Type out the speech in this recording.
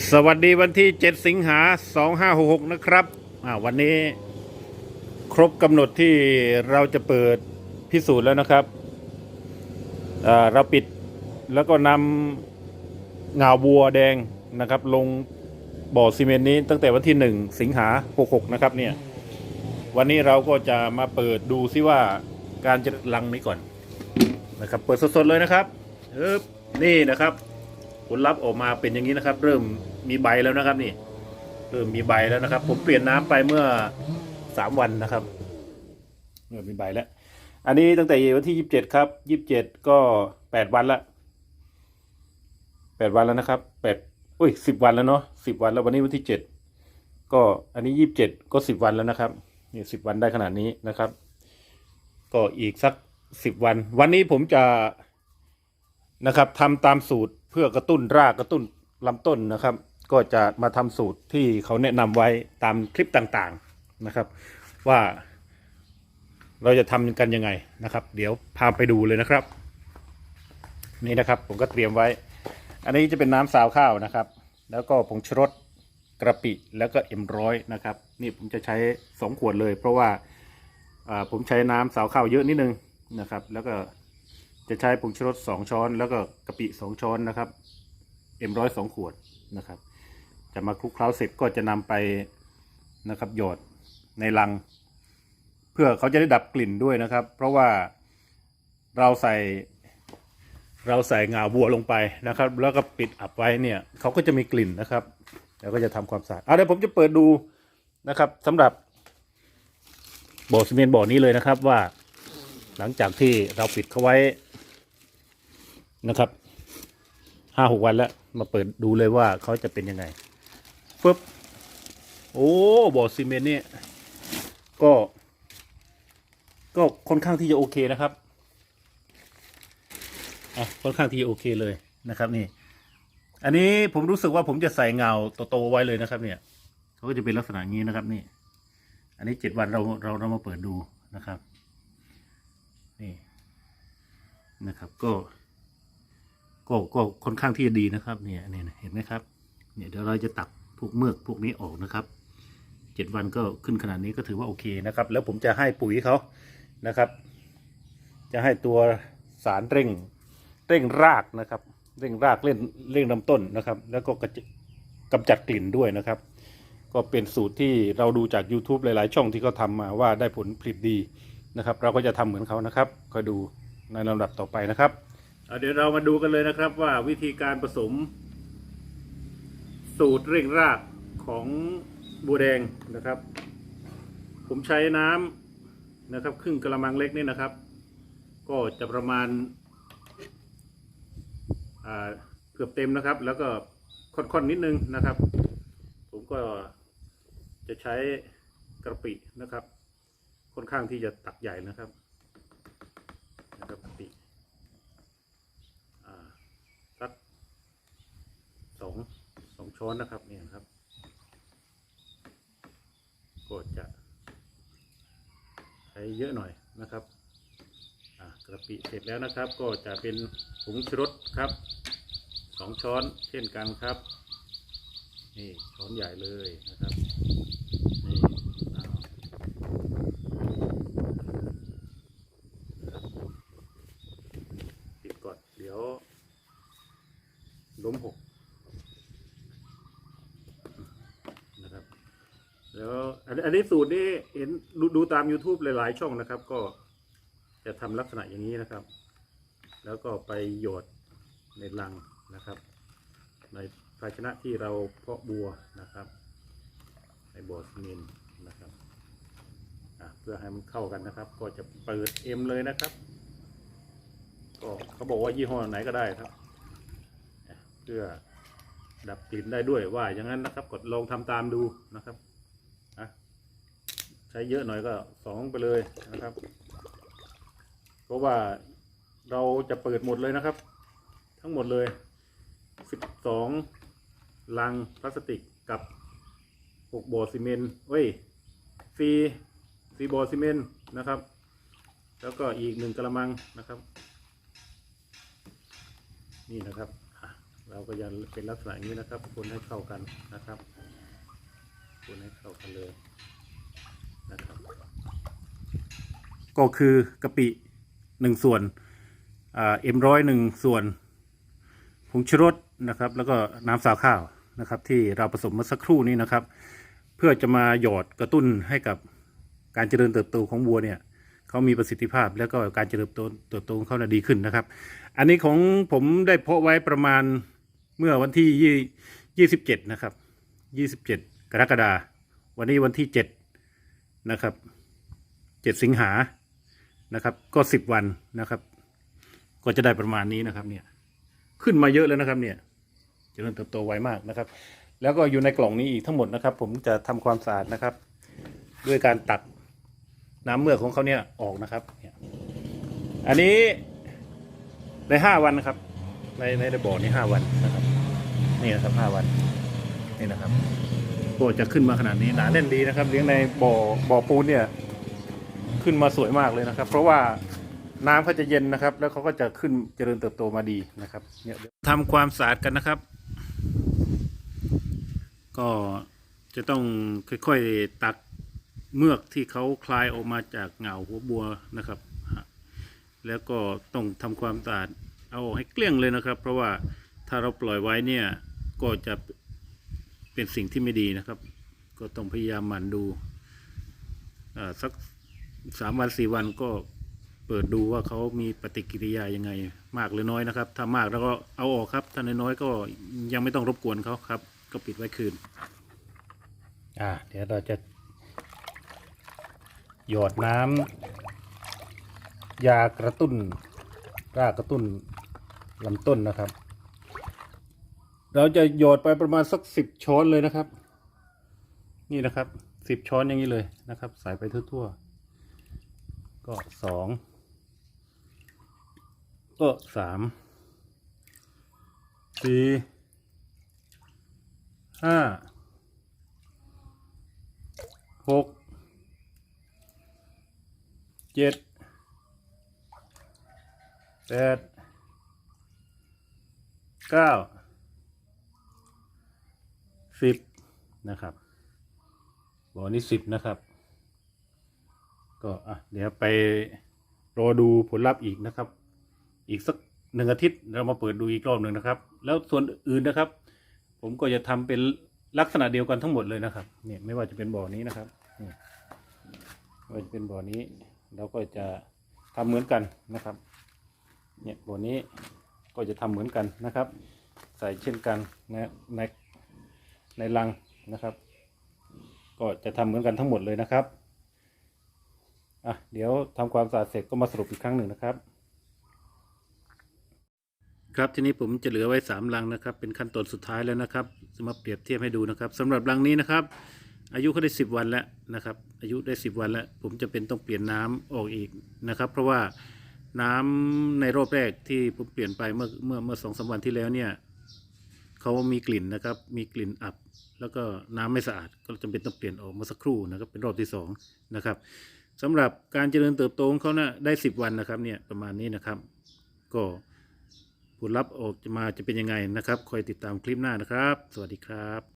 สวัสดีวันที่ 7 สิงหา 2566 นะครับอ่าวันนี้ครบกำหนดที่เราจะเปิดพิสูจน์แล้วนะครับอ่าเราปิดแล้วก็นำงาวัวแดงนะครับ ลงบ่อซีเมนต์นี้ตั้งแต่วันที่ 1 สิงหา 66 นะครับเนี่ย วันนี้เราก็จะมาเปิดดูซิว่าการจะลังนี้ก่อนนะครับ เปิดสดๆเลยนะครับเอบนี่นะครับ ลลัพธ์ออกมาเป็นอย่างนี้นะครับ เริ่มมีใบแล้วนะครับนี่ เริ่มมีใบแล้วนะครับ ผมเปลี่ยนน้ำไปเมื่อสามวันนะครับเริ่มมีใบแล้ว อันนี้ตั้งแต่วันที่ยี่สิบเจ็ดครับยี่สิบเจ็ดก็แปดวันละแปดวันแล้วนะครับแปดอุ้ยสิบวันแล้วเนาะสิบวันแล้ววันนี้วันที่เจ็ดก็อันนี้ยี่สิบเจ็ดก็สิบวันแล้วนะครับนี่สิบวันได้ขนาดนี้นะครับ ก็อีกสักสิบวัน วันนี้ผมจะนะครับทำตามสูตร เพื่อกระตุ้นรากกระตุ้นลำต้นนะครับ ก็จะมาทำสูตรที่เขาแนะนำไว้ตามคลิปต่างๆนะครับ ว่าเราจะทำกันยังไงนะครับ เดี๋ยวพาไปดูเลยนะครับ นี่นะครับผมก็เตรียมไว้ อันนี้จะเป็นน้ำสาวข้าวนะครับ แล้วก็ผงชูรสกระปิแล้วก็เอ็มร้อยนะครับนี่ผมจะใช้สองขวดเลย เพราะว่าอ่าผมใช้น้ำสาวข้าวเยอะนิดนึงนะครับ แล้วก็ จะใช้ผงชูรสสองช้อน แล้วก็กะปิสองช้อนนะครับเอ็มร้อยสองขวดนะครับ จะมาคลุกเคล้าเสร็จก็จะนำไปนะครับหยอดในลัง เพื่อเขาจะได้ดับกลิ่นด้วยนะครับ เพราะว่าเราใส่เราใส่งาวัวลงไปนะครับ แล้วก็ปิดอับไว้เนี่ยเขาก็จะมีกลิ่นนะครับ แล้วก็จะทำความสะอาดเอาเดี๋ยวผมจะเปิดดูนะครับสำหรับบ่อซีเมนต์บ่อนี้เลยนะครับว่า หลังจากที่เราปิดเขาไว้ นะครับห้าหกวันแล้ว มาเปิดดูเลยว่าเขาจะเป็นยังไงฟึบโอ้บ่อซีเมนต์เนี่ยก็ ก็ค่อนข้างที่จะโอเคนะครับอะค่อนข้างที่จะโอเคเลยนะครับ นี่ อันนี้ผมรู้สึกว่าผมจะใส่เงาโตๆไว้เลยนะครับ เนี่ยเขาก็จะเป็นลักษณะนี้นะครับ นี่ อันนี้เจ็ดวันเราเราเรามาเปิดดูนะครับ นี่นะครับก็ ก็ก็ค่อนข้างที่จะดีนะครับเนี่ยเนี่ยเห็นไหมครับเนี่ยเดี๋ยวเราจะตักพวกเมือกพวกนี้ออกนะครับเจ็ดวันก็ขึ้นขนาดนี้ก็ถือว่าโอเคนะครับ แล้วผมจะให้ปุ๋ยเขานะครับ จะให้ตัวสารเร่งเร่งรากนะครับ เร่งรากเร่งเร่งลำต้นนะครับ แล้วก็กระจกำจัดกลิ่นด้วยนะครับ ก็เป็นสูตรที่เราดูจาก YouTube หลาย ๆ ช่องที่เขาทำมาว่าได้ผลผลิตดีนะครับ เราก็จะทำเหมือนเขานะครับคอยดูในลำดับต่อไปนะครับ เดี๋ยวเรามาดูกันเลยนะครับว่าวิธีการผสม สูตรเร่งรากของบัวแดงนะครับ ผมใช้น้ำนะครับ ครึ่งกระมังเล็กนี่นะครับ ก็จะประมาณาเกือบเต็มนะครับ แล้วก็ค่อนๆนิดนึงนะครับ ผมก็จะใช้กระปินะครับ ค่อนข้างที่จะตักใหญ่นะครับกระปิอ่าสัก สองสองช้อนนะครับเนี่ยครับก็จะใช้เยอะหน่อยนะครับกระปิเสร็จแล้วนะครับ ก็จะเป็นผงชูรสครับสองช้อนเช่นกันครับนี่ช้อนใหญ่เลยนะครับนี่เอานะปิดก่อนเดี๋ยวล้มหกนะครับ แล้ว อันอันนี้สูตรนี่เห็นดูดูตาม YouTube หลาย ๆ ช่องนะครับ ก็จะทำลักษณะอย่างนี้นะครับ แล้วก็ไปหยดในลังนะครับ ในภาชนะที่เราเพาะบัวนะครับ ในบ่อซีเมนต์นะครับเพื่อให้มันเข้ากันนะครับ ก็จะเปิดเอ็มเลยนะครับ ก็เขาบอกว่ายี่ห้อไหนก็ได้ครับอะเพื่อดับกลิ่นได้ด้วยว่าอย่างนั้นนะครับ กดลองทำตามดูนะครับ ใช้เยอะหน่อยก็สองไปเลยนะครับ เพราะว่าเราจะเปิดหมดเลยนะครับ ทั้งหมดเลยสิบสองลังพลาสติกกับหกบ่อซีเมนต์เว้ยซีซีบ่อซีเมนต์นะครับ แล้วก็อีกหนึ่งกระมังนะครับ นี่นะครับ เราก็ยังเป็นลักษณะนี้นะครับคนให้เข้ากันนะครับคนให้เข้ากันเลยนะครับ ก็คือกะปิหนึ่งส่วนเอ็มร้อยหนึ่งส่วนผงชูรสนะครับ แล้วก็น้ำสาวข้าวนะครับ ที่เราผสมเมื่อสักครู่นี้นะครับ เพื่อจะมาหยอดกระตุ้นให้กับการเจริญเติบโตของวัวเนี่ยเขามีประสิทธิภาพแล้วก็การเจริญเติบโตเติบโตของเขาน่ะดีขึ้นนะครับ อันนี้ของผมได้เพาะไว้ประมาณเมื่อวันที่ยี่ยี่สิบเจ็ดนะครับยี่สิบเจ็ดกรกฎาวันนี้วันที่เจ็ดนะครับเจ็ดสิงหา นะครับ ก็สิบวันนะครับ ก็จะได้ประมาณนี้นะครับ เนี่ย ขึ้นมาเยอะแล้วนะครับ เนี่ยจะเริญเติบโตไวมากนะครับ แล้วก็อยู่ในกล่องนี้อีกทั้งหมดนะครับ ผมจะทำความสะอาดนะครับ ด้วยการตักน้ำเมือกของเขาเนี่ยออกนะครับเนี่ยอันนี้ในห้าวันนะครับ ในในในบ่อนี้ห้าวันนะครับนี่นะครับห้าวันนี่นะครับก็จะขึ้นมาขนาดนี้หนาแน่นดีนะครับ เลี้ยงในบ่อบ่อปูนเนี่ย ขึ้นมาสวยมากเลยนะครับ เพราะว่าน้ำเขาจะเย็นนะครับ แล้วเขาก็จะขึ้นเจริญเติบโตมาดีนะครับเนี่ยทำความสะอาดกันนะครับ ก็จะต้องค่อยๆตักเมือกที่เขาคลายออกมาจากเหงาหัวบัวนะครับ แล้วก็ต้องทำความสะอาดเอาให้เกลี้ยงเลยนะครับ เพราะว่าถ้าเราปล่อยไว้เนี่ยก็จะเป็นสิ่งที่ไม่ดีนะครับ ก็ต้องพยายามหมั่นดูอ่าสัก สามวันสี่วันก็เปิดดูว่าเขามีปฏิกิริยายังไง มากหรือน้อยนะครับ ถ้ามากแล้วก็เอาออกครับ ถ้าน้อยๆก็ยังไม่ต้องรบกวนเขาครับ ก็ปิดไว้คืน อ่า เดี๋ยวเราจะ หยอดน้ำยากระตุ้นรากกระตุ้นลำต้นนะครับ เราจะหยอดไปประมาณสักสิบช้อนเลยนะครับ นี่นะครับสิบช้อนอย่างนี้เลยนะครับ ใส่ไปทั่วๆ ก็สองก็สามสี่ห้าหกเจ็ดแปดเก้าสิบนะครับบ่อนี้สิบนะครับ ก็อะเดี๋ยวไปรอดูผลลัพธ์อีกนะครับ อีกสักหนึ่งอาทิตย์เรามาเปิดดูอีกรอบหนึ่งนะครับ แล้วส่วนอื่นนะครับ ผมก็จะทำเป็นลักษณะเดียวกันทั้งหมดเลยนะครับเนี่ยไม่ว่าจะเป็นบ่อนี้นะครับนี่ไม่ว่าจะเป็นบ่อนี้เราก็จะทำเหมือนกันนะครับ เนี่ยบ่อนี้ก็จะทำเหมือนกันนะครับ ใส่เช่นกันนะในในรังนะครับ ก็จะทำเหมือนกันทั้งหมดเลยนะครับ อะเดี๋ยวทำความสะอาดเสร็จก็มาสรุปอีกครั้งหนึ่งนะครับ ครับทีนี้ผมจะเหลือไว้สามรังนะครับ เป็นขั้นตอนสุดท้ายแล้วนะครับจะมาเปรียบเทียบให้ดูนะครับสำหรับรังนี้นะครับ อายุเขาได้สิบวันแล้วนะครับ อายุได้สิบวันแล้ว ผมจะเป็นต้องเปลี่ยนน้ำออกอีกนะครับ เพราะว่าน้ำในรอบแรกที่ผมเปลี่ยนไปเมื่อเมื่อเมื่อสองสามวันที่แล้วเนี่ยเขามีกลิ่นนะครับ มีกลิ่นอับ แล้วก็น้ำไม่สะอาด ก็จำเป็นต้องเปลี่ยนออกมาสักครู่นะครับ เป็นรอบที่สองนะครับ สำหรับการเจริญเติบโตของเขานะ่ะได้สิบวันนะครับเนี่ยประมาณนี้นะครับ ก็ผลลัพธ์ออกมาจะเป็นยังไงนะครับ คอยติดตามคลิปหน้านะครับ สวัสดีครับ